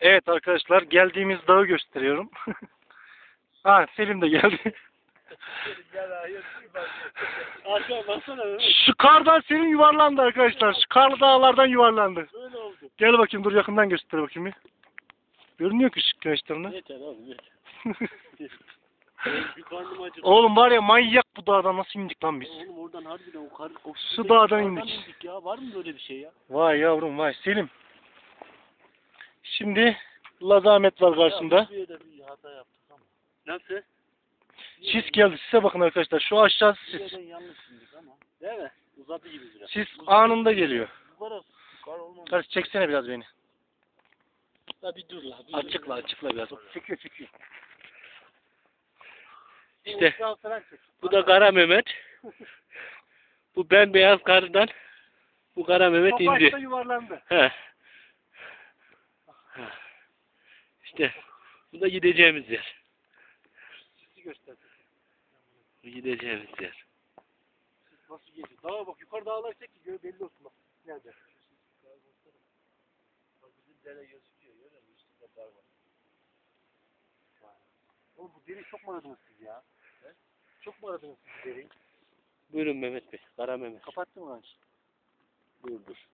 Evet arkadaşlar geldiğimiz dağı gösteriyorum. ha Selim de geldi. Aşağı baksana. Şu kardan Selim yuvarlandı arkadaşlar. Şu karlı dağlardan yuvarlandı. Böyle oldu. Gel bakayım dur yakından göster bakayım bir. Görünüyor ki ışık güneşlerine. Yeter oğlum yeter. bir. Oğlum var ya manyak bu dağdan nasıl indik lan biz? Oğlum oradan harbiden o kar... O Şu dağdan indik. ya. Var mı böyle bir şey ya? Vay yavrum vay Selim. Şimdi Lazamet var karşımda. Ya, bir yerde bir hata yaptık ama. Nasıl? Sis geldi size bakın arkadaşlar. Şu aşağısı Bir sis. yerden yanlış indik ama. Değil mi? Uzadı gibi biraz. Sis anında geliyor. Yukarı, yukarı olmamış. Kardeş çeksene biraz beni. La bir dur la. Bir Açıkla açıkla biraz. Çekiyor çekiyor. İşte Uçağı falan çek. Bu da Kara Mehmet. Bu bembeyaz karıdan bu Kara Mehmet Top indi. yuvarlandı. He. İşte bu da gideceğimiz yer. Sisi göster. Bu gideceğimiz yer. Nasıl geliyor? Dağa bak yukarı dağlar çek ki gör belli olsun bak. Nerede? Bizim dere gözüküyor. Görüyor musun? Üstünde kar var. Oğlum bu deri çok mu aradınız siz ya? He? Çok mu aradınız siz bu deriyi? Buyurun Mehmet Bey. Kara Mehmet. Kapattın mı lan? Dur dur.